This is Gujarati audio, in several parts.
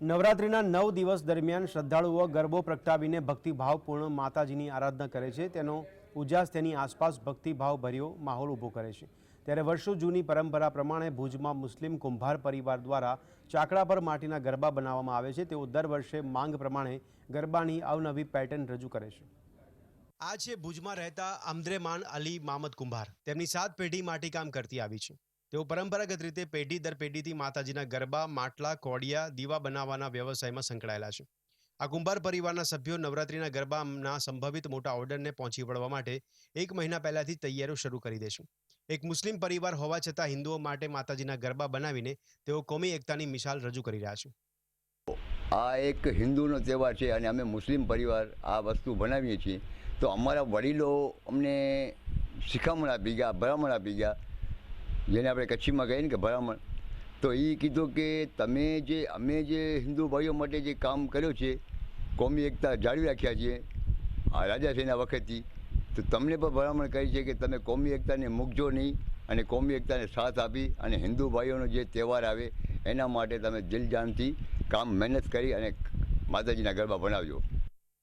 નવરાત્રિના નવ દિવસ દરમિયાન શ્રદ્ધાળુઓ ગરબો પ્રગટાવીને ભક્તિભાવપૂર્ણ માતાજીની આરાધના કરે છે. તેનો ઉજાસ તેની આસપાસ ભક્તિભાવ ભર્યો માહોલ ઊભો કરે છે. ત્યારે વર્ષો જૂની પરંપરા પ્રમાણે ભુજમાં મુસ્લિમ કુંભાર પરિવાર દ્વારા ચાકડા પર માટીના ગરબા બનાવવામાં આવે છે. તેઓ દર વર્ષે માંગ પ્રમાણે ગરબાની અવનવી પેટર્ન રજૂ કરે છે. આ છે ભુજમાં રહેતા અમદ્રેમાન અલી મામદ કુંભાર. તેમની સાત પેઢી માટીકામ કરતી આવી છે. તેઓ પરંપરાગત રીતે પેઢી દર પેઢીથી માતાજીના ગરબા, માટલા, કોડિયા, દીવા બનાવવાના વ્યવસાયમાં સંકળાયેલા છે. આ કુંભાર પરિવારના સભ્યો નવરાત્રિના ગરબાના સંભવિત મોટા ઓર્ડરને પહોંચી વળવા માટે એક મહિના પહેલાથી તૈયારીઓ શરૂ કરી દેશું એક મુસ્લિમ પરિવાર હોવા છતાં હિન્દુઓ માટે માતાજીના ગરબા બનાવીને તેઓ કોમી એકતાની મિસાલ રજૂ કરી રહ્યા છે. આ એક હિન્દુનો તહેવાર છે અને અમે મુસ્લિમ પરિવાર આ વસ્તુ બનાવીએ છીએ. તો અમારા વડીલો અમને શિખામણ આપી ગયા ભલામણ આપી ગયા જેને આપણે કચ્છીમાં કહીએ ને કે ભલામણ. તો એ કીધું કે તમે જે, અમે જે હિન્દુ ભાઈઓ માટે જે કામ કર્યો છે, કોમી એકતા જાળવી રાખ્યા છીએ, આ રાજાશ્રીના વખતથી, તો તમને પણ ભલામણ કરી છે કે તમે કોમી એકતાને મૂકજો નહીં અને કોમી એકતાને સાથ આપી અને હિન્દુ ભાઈઓનો જે તહેવાર આવે, એના માટે તમે દિલ જાનથી કામ મહેનત કરી અને માતાજીના ગરબા બનાવજો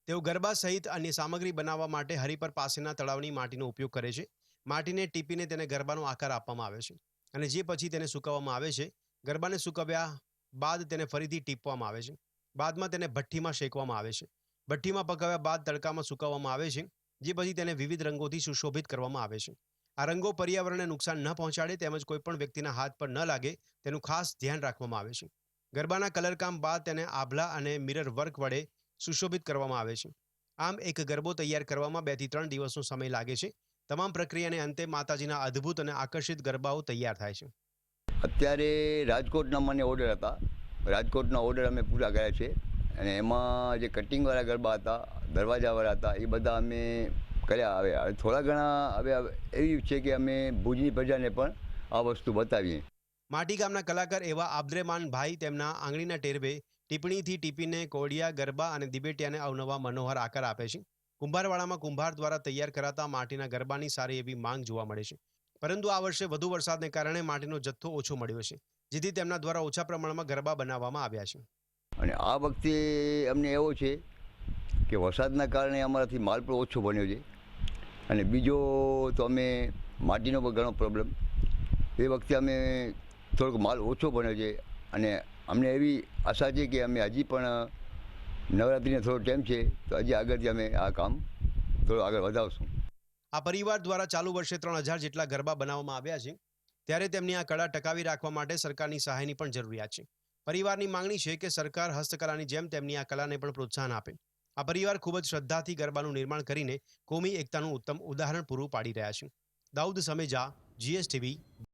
તેઓ ગરબા સહિત અન્ય સામગ્રી બનાવવા માટે હરિપર પાસેના તળાવની માટીનો ઉપયોગ કરે છે. માટીને ટીપીને તેને ગરબાનો આકાર આપવામાં આવે છે. અને જે પછી તેને સૂકવવામાં આવે છે, ગરબાને સૂકવ્યા બાદ તેને ફરીથી ટીપવામાં આવે છે. બાદમાં તેને ભઠ્ઠીમાં શેકવામાં આવે છે. ભઠ્ઠીમાં પકાવ્યા બાદ તડકામાં સૂકવવામાં આવે છે, જે પછી તેને વિવિધ રંગોથી સુશોભિત કરવામાં આવે છે. આ રંગો પર્યાવરણને નુકસાન ન પહોંચાડે તેમજ કોઈપણ વ્યક્તિના હાથ પર ન લાગે તેનું ખાસ ધ્યાન રાખવામાં આવે છે. ગરબાના કલરકામ બાદ તેને આભલા અને મિરર વર્ક વડે સુશોભિત કરવામાં આવે છે. આમ એક ગરબો તૈયાર કરવામાં બેથી ત્રણ દિવસનો સમય લાગે છે તમામ પ્રક્રિયાને અંતે માતાજીના અદ્ભુત અને આકર્ષિત ગરબાઓ તૈયાર થાય છે. અત્યારે રાજકોટના મને ઓર્ડર હતા. રાજકોટના ઓર્ડર અમે પૂરા કર્યા છે. અને એમાં જે કટિંગવાળા ગરબા હતા દરવાજાવાળા હતા એ બધા અમે કર્યા. હવે થોડા ઘણા હવે એવી છે કે અમે ભુજની પ્રજાને પણ આ વસ્તુ બતાવીએ. માટી ગામના કલાકાર એવા આબ્દ્રેમાન ભાઈ તેમના આંગળીના ટેરવે ટીપણીથી ટીપીને કોડિયા ગરબા અને દિબેટિયાને અવનવા મનોહર આકાર આપે છે. કુંભારવાડામાં કુંભાર દ્વારા તૈયાર કરાતા માટીના ગરબાની સારી એવી માંગ જોવા મળે છે. પરંતુ આ વર્ષે વધુ વરસાદને કારણે માટીનો જથ્થો ઓછો મળ્યો છે, જેથી તેમના દ્વારા ઓછા પ્રમાણમાં ગરબા બનાવવામાં આવ્યા છે. અને આ વખતે અમને એવો છે કે વરસાદના કારણે અમારાથી માલ પણ ઓછો બન્યો છે. અને બીજો તો અમે માટીનો પણ ઘણો પ્રોબ્લેમ એ વખતે અમે થોડોક માલ ઓછો બન્યો છે અને અમને એવી આશા છે કે અમે હજી પણ નવરાત્રિને થોડો ટાઈમ છે, તો હજી આગળથી અમે આ કામ થોડું આગળ વધાવશું આ પરિવાર દ્વારા ચાલુ વર્ષે ત્રણ હજાર જેટલા ગરબા બનાવવામાં આવ્યા છે, ત્યારે તેમની આ કળા ટકાવી રાખવા માટે સરકારની સહાયની પણ જરૂરિયાત છે. પરિવારની માંગણી છે કે સરકાર હસ્તકલાની જેમ તેમની આ કલાને પણ પ્રોત્સાહન આપે. આ પરિવાર ખૂબ જ શ્રદ્ધાથી ગરબાનું નિર્માણ કરીને કોમી એકતાનું ઉત્તમ ઉદાહરણ પૂરું પાડી રહ્યા છે. દાઉદ સમેજા જીએસટીવી